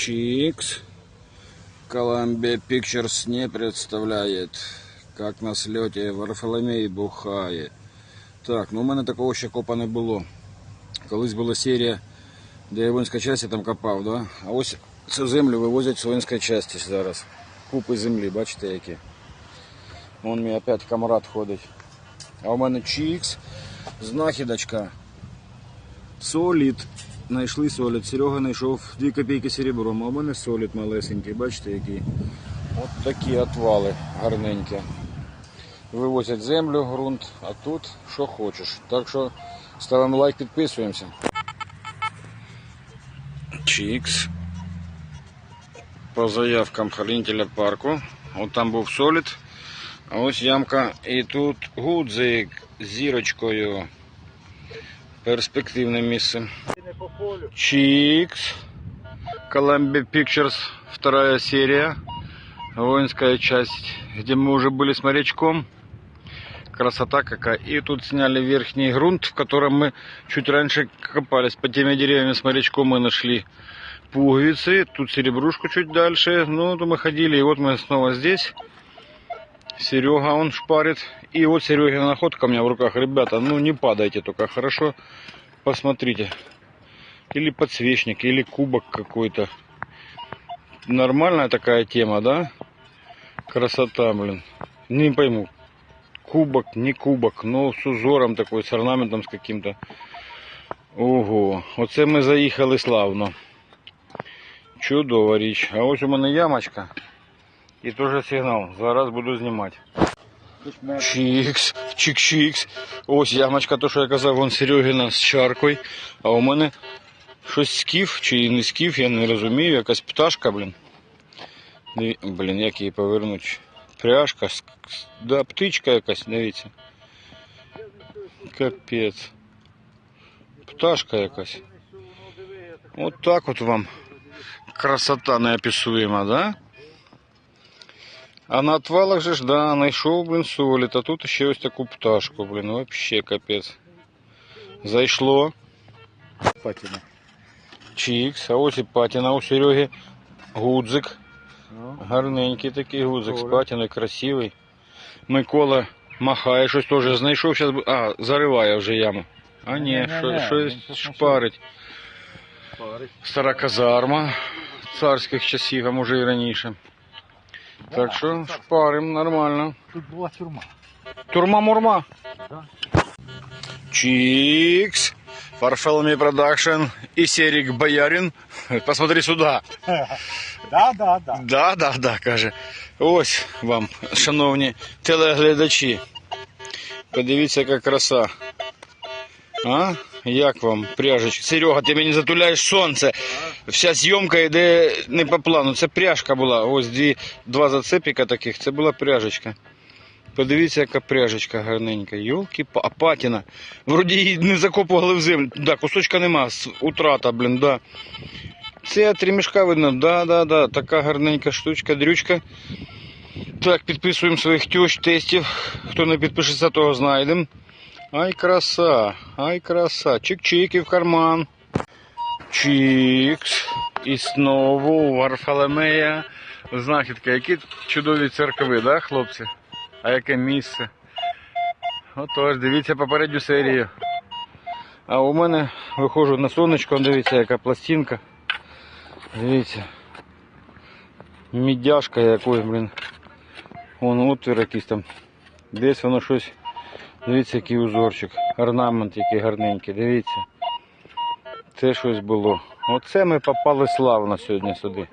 Чикс. Columbia Pictures не представляет, как на сльоті Варфоломей бухає. Так, ну у мене такого ще копа не було. Колись була серія, де я воїнська часті там копав, да? а ось цю землю вивозять з воїнської часті зараз. Купи землі, бачите які. Вон мій опять камрад ходить. А у мене Чікс, знахідочка. Солід. Знайшли солід. Серега знайшов 2 копійки серебром, а у мене солід малесенький, бачите який. От такі отвали гарненькі. Вивозять землю, ґрунт, а тут що хочеш. Так що ставимо лайк, підписуємося. Чікс. По заявкам хранителя парку. От там був солід. А ось ямка і тут гудзик з зірочкою. Перспективне місце. Чикс. Columbia Pictures, вторая серия. Воинская часть, где мы уже были с морячком. Красота какая. И тут сняли верхний грунт, в котором мы чуть раньше копались. По теми деревьями с морячком мы нашли пуговицы. Тут серебрушку чуть дальше. Ну, то мы ходили, и вот мы снова здесь. Серега, он шпарит. И вот Серегина находка у меня в руках. Ребята, ну не падайте только, хорошо? Посмотрите. Или подсвечник, или кубок какой-то. Нормальная такая тема, да? Красота, блин. Не пойму. Кубок, не кубок, но с узором такой, с орнаментом с каким-то. Ого, оце ми заїхали славно. Чудова річ. А ось у мене ямочка. І теж сигнал. Зараз буду знімати. Чікс, чик-чикс. Ось ямочка, то що я казав, вон Серегіна з чаркою. А у мене щось скіф чи не скіф, я не розумію. Якась пташка, блін. Диві- Блін, як її повернути. Пряжка, с- с- да, птичка якась, дивіться. Капець. Пташка якась. От так от вам красота неописуема, да? А на отвалах же ж, да, знайшов, блін, солід, а тут ще ось таку пташку, блін, вообще капець. Зайшло. Патіна. Чікс, а ось і патіна у Сереги. Гудзик. Ну, Гарненький такий гудзик з патіною, красивий. Микола махає, щось теж знайшов, зараз, а, зариває вже яму. А ні, що, щось шпарить. парить. Стара казарма царських часів, а може і раніше. Так що шпарим нормально. Тут була тюрма. Турма-мурма. Да. Чикс. Продакшн и Серик Боярин. Посмотри сюда. Да, да, да. Да, да, да, каже. Ось вам, шановні телеглядачі. Подивіться, яка краса. А? Як вам пряжечка? Серега, ти мені затуляєш сонце. Вся зйомка йде не по плану. Це пряжка була. Ось дві, два зацепіка таких. Це була пряжечка. Подивіться, яка пряжечка гарненька. Йолки, а патіна. Вроді її не закопували в землю. Да, кусочка нема. Утрата, блін, да. Це три мішка видно. Да, да, да. Така гарненька штучка, дрючка. Так, підписуємо своїх тьощ, тестів. Хто не підпишеться, того знайдемо. Ай, краса, ай, краса. Чик-чик і в карман. Чікс. І знову Варфоломея знахідка. Які чудові церкви, да, хлопці? А яке місце? Отож, дивіться попередню серію. А у мене виходжу на сонечко, дивіться, яка пластинка. Дивіться. Мідяшка якої, блін. Вон отвір якийсь там. Десь воно щось. Дивіться, який узорчик. Орнамент який гарненький, дивіться. Це щось було. Оце ми попали славно сьогодні сюди.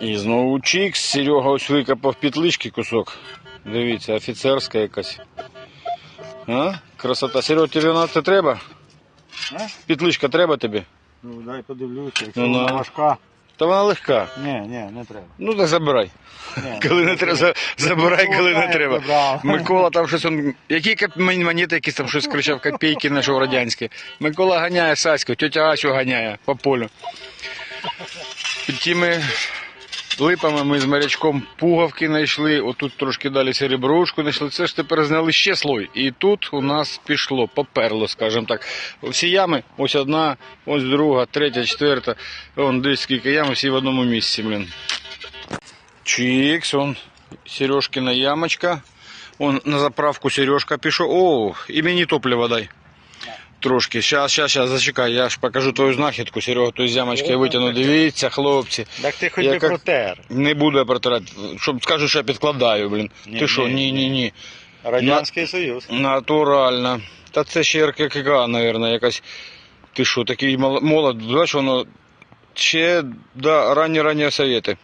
І знову чікс. Серега ось викопав петлички кусок. Дивіться, офіцерська якась. А? Красота. Серега, тобі вона це треба? А? Петличка треба тобі? Ну, дай подивлюся. Якщо Ну, вона ну. важка. Та вона легка. Ні, ні, не треба. Ну так забирай. Ні, Коли не треба, за- забирай, коли не Ну, треба. забрав. Микола там щось он. Які кап- мон- монети, якісь там щось кричав, копійки знайшов радянські. Микола ганяє Саську, тетя Асю ганяє по полю. Під тими липами ми з морячком пугавки знайшли, отут трошки далі серебрушку знайшли. Це ж тепер зняли ще слой. І тут у нас пішло, поперло, скажімо так. Всі ями, ось одна, ось друга, третя, четверта. Вон десь скільки ям, всі в одному місці, блін. Чікс, он Сережкина ямочка. Он на заправку Сережка пішов. О, і мені топливо дай. Трошки. Щас, щас, щас, зачекай, я ж покажу твою знахідку, Серега, той з ямочки витягну. Дивіться, хлопці. Так ти хоч Я би як- протер. Не буду я протирати, щоб скажу, що я підкладаю, блін. Ні, Ти що, ні, ні, ні. Радянський Союз. Натурально. Та це ще РКК, мабуть, якась. Ти що, такий молод, бачиш, воно ще да, ранні ранні совєти.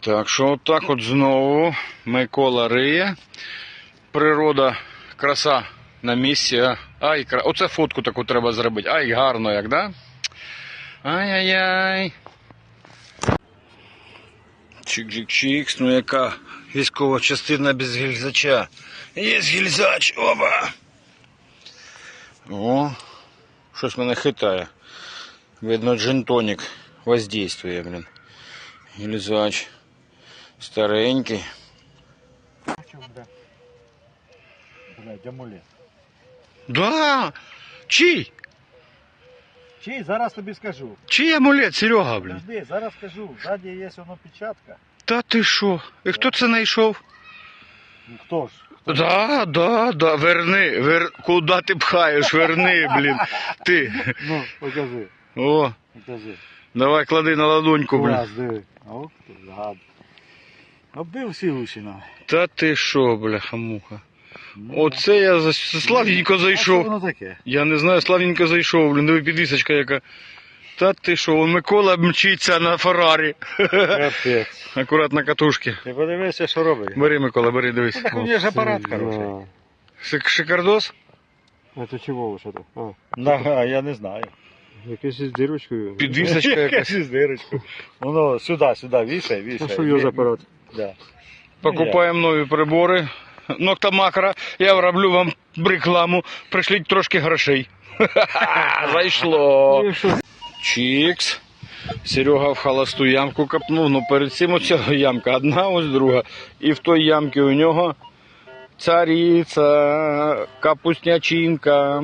Так що отак от знову Микола риє. Природа, краса на місці. а. Ай, кра... Оце фотку таку треба зробити. Ай, гарно як, да? Ай-яй-яй. Чик-чик-чикс, ну яка військова частина без гільзача. Є гільзач, оба. О, щось мене хитає. Видно, джинтонік воздействує, блін. Гільзач. Старенький. Блядь, амулет. Да! Чий? Чий, зараз тобі скажу. Чий амулет, Серега, блін? Подожди, зараз скажу. Ззаді є воно печатка. Та ти що? І хто це знайшов? Ну хто ж? Да, да, да, верни, вер... куди ти пхаєш, верни, блін. Ти. Ну, покажи, О, покажи. давай клади на ладоньку, блін. Клас, диви. Ох, гад. Оббив всі Лучина. Та ти що, бляха-муха. Оце я за... славненько А що зайшов. воно таке? Я не знаю, славненько зайшов, блін, диви підвісочка яка. Та ти що, вон Микола мчиться на Феррарі. Капець. Акуратно катушки. Ти подивися, що робить. Бери, Микола, бери, дивись. Ну, так у нього ж апарат хороший. Шик- Шикардос? Это чего что-то? А, Да, я не знаю. якась із дирочкою. Підвісочка якась. Якась із дирочкою. Воно сюди, сюди, вішай, вішай. А що його за апарат? Да. Покупаємо нові прибори. Ноктомакра. Я роблю вам рекламу. Пришліть трошки грошей. Зайшло. Ну. Чікс. Серега в холосту ямку копнув, ну перед цим оця ямка одна, ось друга. І в той ямці у нього цариця, капуснячинка.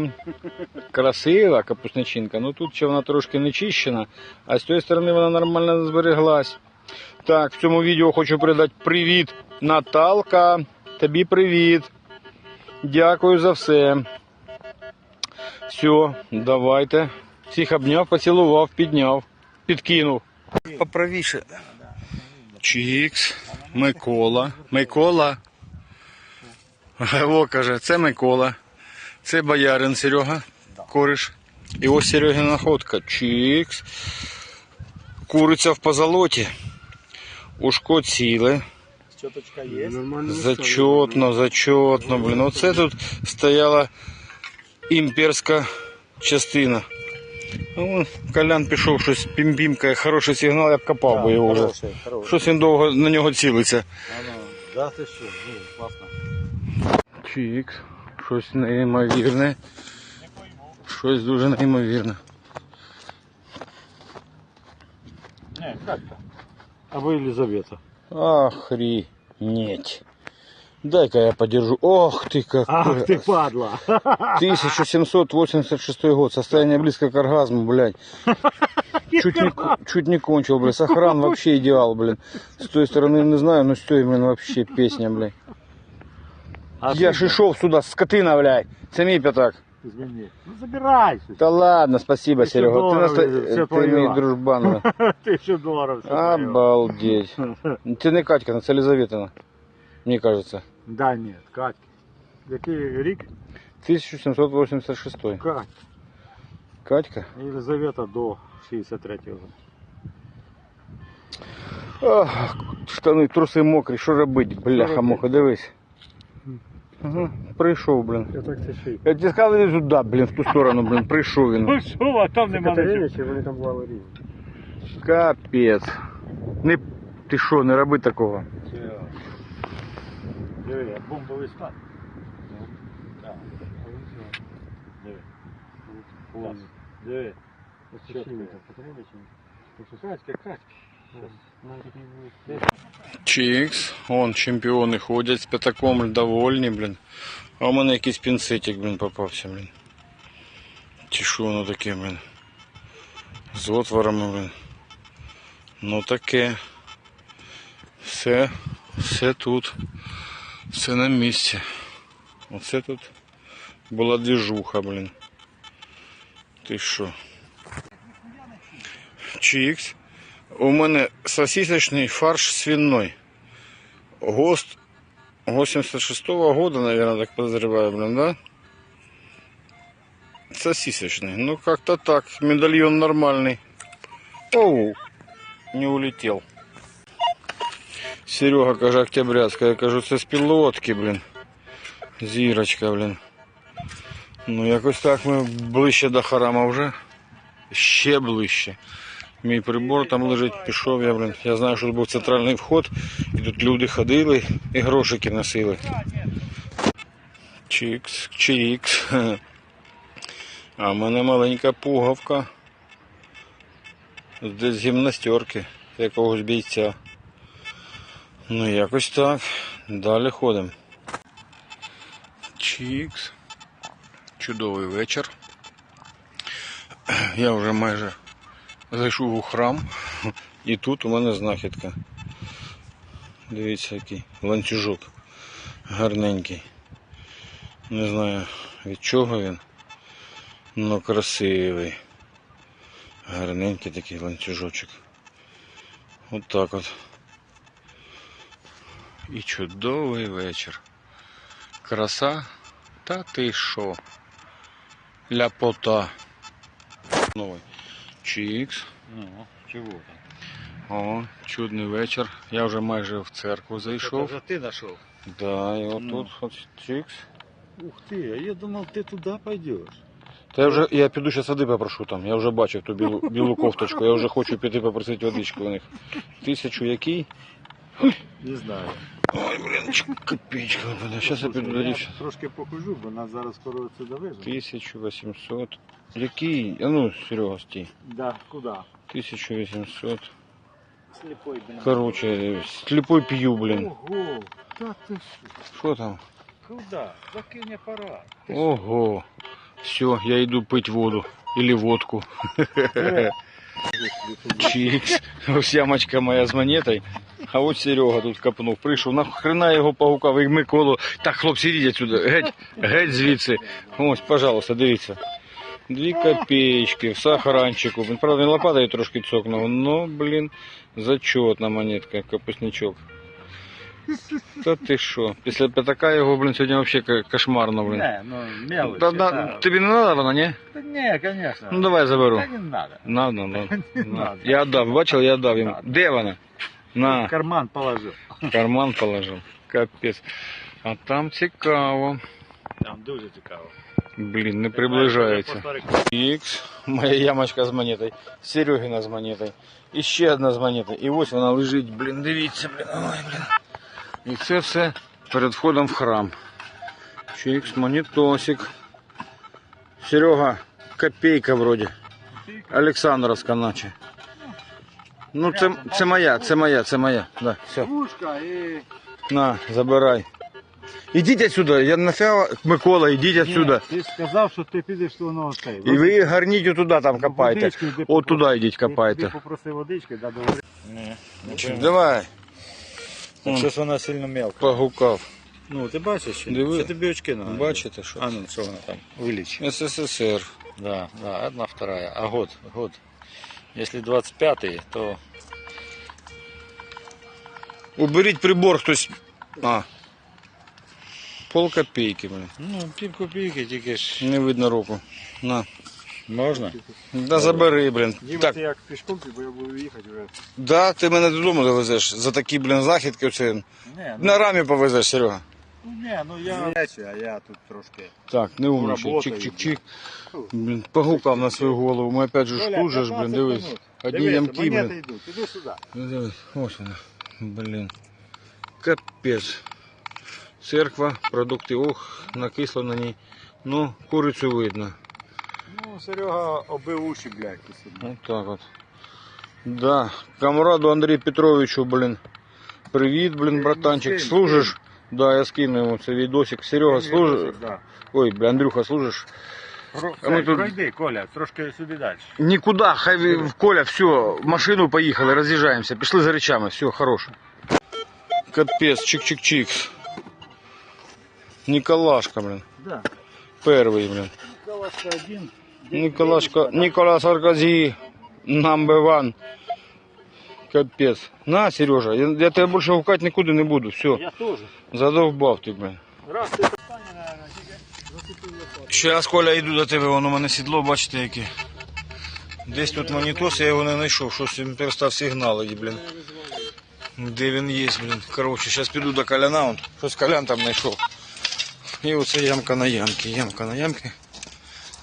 Красива капуснячинка. Ну тут ще вона трошки не чищена, а з тієї сторони вона нормально збереглась. Так, в цьому відео хочу передати привіт, Наталка. Тобі привіт. Дякую за все. Все, давайте. Всіх обняв, поцілував, підняв, підкинув. Поправіше. Чікс, Микола. Микола. О, каже, це Микола. Це боярин Серега. Кориш. І ось Серегина находка. Чікс. Куриця в позолоті. Ушко ціле. Щоточка є. Зачетно, зачетно, блін. Оце тут стояла імперська частина. Ну, Колян пішов щось пім-пімкає, хороший сигнал, я б копав би його вже. Хороший, хороший. Щось він довго на нього цілиться. Ано, Да, ти що, ну, класно. Чікс, щось неймовірне. Щось дуже неймовірне. Не, как-то. Або Елизавета. Охренеть. Дай-ка я подержу. Ох ты как. Ах ти падла. 1786 год. Состояние близко к оргазму, блядь. Чуть не, чуть не кончил, блядь. Сохран вообще идеал, блин. С той стороны не знаю, но с той, блин, вообще песня, блядь. А Я ж ішов сюди, скотина, блядь. Мій п'ятак. Зміни. Ну забирай. Та ладно, спасибо, Ти Серега. Здорово, наста... все ти твоє. мій дружбан. Ти що доларів. Обалдеть. Ти не Катькина, це Лизаветина. Мені кажется. Да ні, Катька. Який рік? 1786. Катька. Катька? Єлизавета до 63-го. Ах, штани, труси мокрі, що робити, бляха муха, дивись. Ага, прийшов, блін. Я так це ще й. Я тебе сказав, іди сюди, блін, в ту сторону, блін, прийшов він. Ну що, а там нема Катерині нічого. чи вони там були рівні? Капець. Не, ти що, не роби такого. Диви, бомбовий склад. Так. Диви. Клас. Диви. Ось це й там Катерині чи ні? Катька, Катька. Чикс. Вон чемпіони ходять з п'ятаком довольні, блін. А у мене якийсь пінцетик, блін, попався, блін. Чи що воно таке, блін. З отворами, блін. Ну таке. Все, все тут. Все на місці. Оце тут була двіжуха, блін. Ти що? Чикс. У мене сосисочний фарш свиной. ГОСТ 86-го года, наверное, так подозреваю, блин, да? Сосисочный. Ну, как-то так. Медальон нормальный. Оу, не улетел. Серега каже Октябрятська. Я кажу, це з пілотки, блін. Зірочка, блін. Ну, якось так ми ближче до харама вже. Ще ближче. Мій прибор там лежить, пішов я, блін. Я знаю, що тут був центральний вход, і тут люди ходили і грошики носили. Чікс, чікс. А в мене маленька пуговка. Десь з гімнастерки якогось бійця. Ну, якось так. Далі ходимо. Чікс. Чудовий вечір. Я вже майже зайшов у храм, і тут у мене знахідка. Дивіться, який ланцюжок гарненький. Не знаю від чого він, але красивий. Гарненький такий ланцюжочок. От так от. І чудовий вечір. Краса, та ти що? Ляпота. Новий. Чікс. Ну, чого там? О, чудний вечір. Я вже майже в церкву зайшов. Це ти знайшов. Да, і Ну. отут от чікс. Ух ти, а я думав, ти туди пойдеш. Та я вже я піду зараз води попрошу там. Я вже бачив ту білу, білу кофточку. Я вже хочу піти попросити водичку у них. Тисячу який? Не знаю. Ой, блін, ч- копійка. Зараз я піду до я дівчат. трошки покажу, бо нас зараз скоро це довезуть. 1800. Який? А ну, Серега, стій. Да, куди? 1800. Сліпой, блін. Короче, сліпой п'ю, блін. Ого, та ти що? Що там? Куди? Закинь апарат. Ого. Все, я йду пить воду. Или водку. Чикс. Ось ямочка моя з монетой. А от Серега тут копнув. Прийшов. Нахрена його погукав і Миколу. Так, хлопці, йдіть сюди. Геть, геть звідси. Ось, пожалуйста, дивіться. Дві копеечки в сахаранчику. Він, правда, він лопатою трошки цокнув. Ну, блін, зачетна монетка, капусничок. Та ти що? Після п'ятака його, блін, сьогодні взагалі кошмарно, блін. Не, ну, мелочь. Та, это- тобі не треба вона, ні? Та ні, конечно. Ну давай заберу. Та не надо. Надо, надо. Надо. Я отдав, бачив, я йому. Надо. Де вона? В На, карман положив. карман положив. Капець. А там цікаво. Там дуже цікаво. Блін, не приближається. Ікс, моя ямочка з монетой. Серегіна з монетой. І ще одна з монетой. І ось вона лежить, блін, дивіться, блін. Ой, блін. І це все перед входом в храм. Чикс, монетосик. Серега, копейка вроді. Олександровська наче. Ну, це, це моя, це моя, це моя. Да, все. Пушка і... На, забирай. Ідіть отсюда, я нафіга, Микола, ідіть отсюда. Ні, ти ж сказав, що ти підеш воно оцей. І ви гарніть отуди там копайте. От туди йдіть копайте. Попроси водички, да, довери. Ні, Давай. Щось вона сильно мелка. Погукав. Ну, ти бачиш? чи ні? Диви. Це тобі очки надо. Бачите, що? А ну, що вона там? Виліч. СССР. Да, да, одна, вторая. А год, год. Если 25-й, то Уберіть прибор хтось. А. Пол копійки, блин. ну, пів копійки тільки ж. Не видно руку. На. Можна? Да забери, блин. Так, як пішком, бо я буду їхати вже. да, ти мене додому довезеш. За такі, блин, західки оце. Не, На рамі повезеш, Серега. Ну, не, ну я... А я тут трошки. Так, не умничай. Работаю, Чик-чик-чик. Блін, погукав на свою голову. Ми опять же ж тут же ж, блін, дивись. Одні ямки, монети блін. йдуть, іди сюди. Ну дивись, ось вона. Блін. Капець. Церква, продукти, ох, накисло на ній. Ну, курицю видно. Ну, Серега обив уші, блядь, ти собі. Ось так от. Да, комраду Андрію Петровичу, блін. Привіт, блін, братанчик. Служиш? Да, я скину йому цей відосик. Серега, служиш? Да. Ой, бля, Андрюха, служиш? А ми тут- Пройди, Коля, трошки сюди далі. Нікуди, хай ви- в Коля, все, в машину поїхали, роз'їжджаємося, пішли за речами, все, хорош. Капець, чик-чик-чик. Николашка, блін. Да. Перший, блін. Николашка один. Николашка, Николас Саркозі, number one. Капець. На, Сережа, я, я тебе більше гукати нікуди не буду, все. Я тоже. Задовбав ти, блін. Раз наверное, Зараз, Коля, йду до тебе, воно у мене сідло, бачите, яке. Десь тут монітос, я його не знайшов, щось він перестав сигналити, блін. Де він є, блін. Коротше, зараз піду до Коляна, он, щось Колян там знайшов. І оце ямка на ямки, ямка на ямки.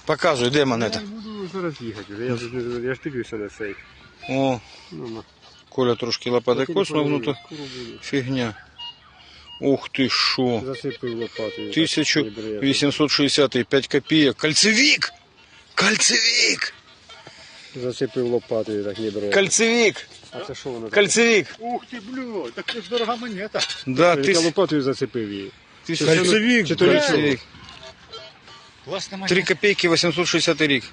Показуй, де монета. Я буду зараз їхати вже. Я, ж- я ж дивлюся на цей. О, Ну, на. Коля трошки лопати коснув, ну то Скоро буде. фігня. Ух ти що. Засипив лопатою. 1865 копійок. Кольцевик! Кольцевик! Засипив лопатою, так не бере. Кольцевик! А це що воно? Кольцевик! Ух ти, блю, так це ж дорога монета. Да, Я ти... лопатою зацепив її. Ти Кольцевик, Чи то блядь. кольцевик? Классно 3 копейки 860 рік.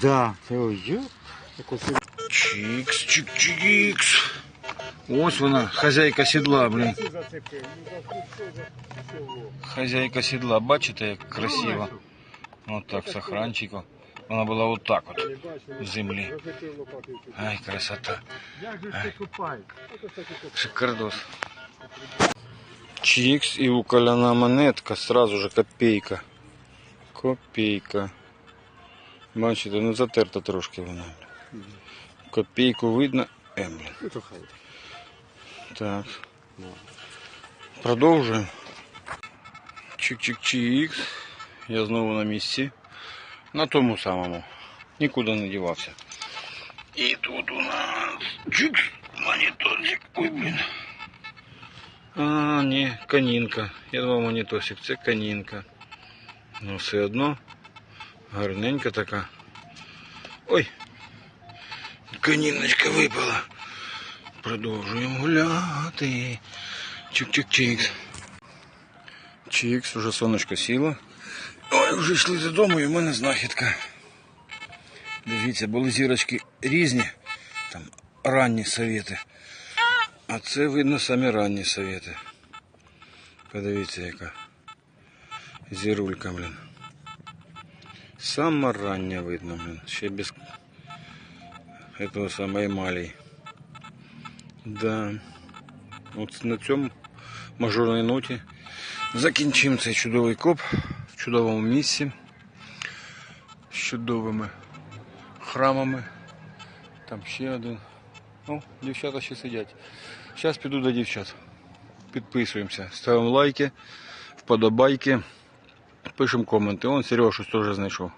Да. Ой, Чікс, чик, чикс. Ось вона, хазяйка сідла, блін. Хазяйка сідла, бачите, як красиво. От так, з охранчиком. Вона була отак от в землі. Засипив лопатою. Ай, красота. Як же ж ти купаєш? Шикардос. Чикс и уколяна монетка, сразу же копейка. Копейка. Бачите, ну затерта трошки вона. Копейку видно. Е, блін. Ну. Так. Продовжуємо. Чик-чик-чикс. Я знову на місці. На тому самому. Нікуди не дівався. І тут у нас чикс, моніторчик. Ой, блін. А, ні, канінка. Я думав монітосик, це канінка. Ну, все одно. Гарненька така. Ой. Каніночка випала. Продовжуємо гуляти. Чик-чик-чикс. Чикс, вже сонечко сіло. Ой, вже йшли додому і в мене знахідка. Дивіться, були зірочки різні. Там ранні совєти. А це видно самі ранні совєти. Подивіться, яка зірулька, блін. Сама рання видно, блін. Ще без этого самої емалії. Да. От на цьому мажорній ноті закінчимо цей чудовий коп в чудовому місці з чудовими храмами. Там ще один. О, дівчата ще сидять. Зараз піду до дівчат. Підписуємося, ставимо лайки, вподобайки, пишемо коменти. Он Серега щось теж знайшов.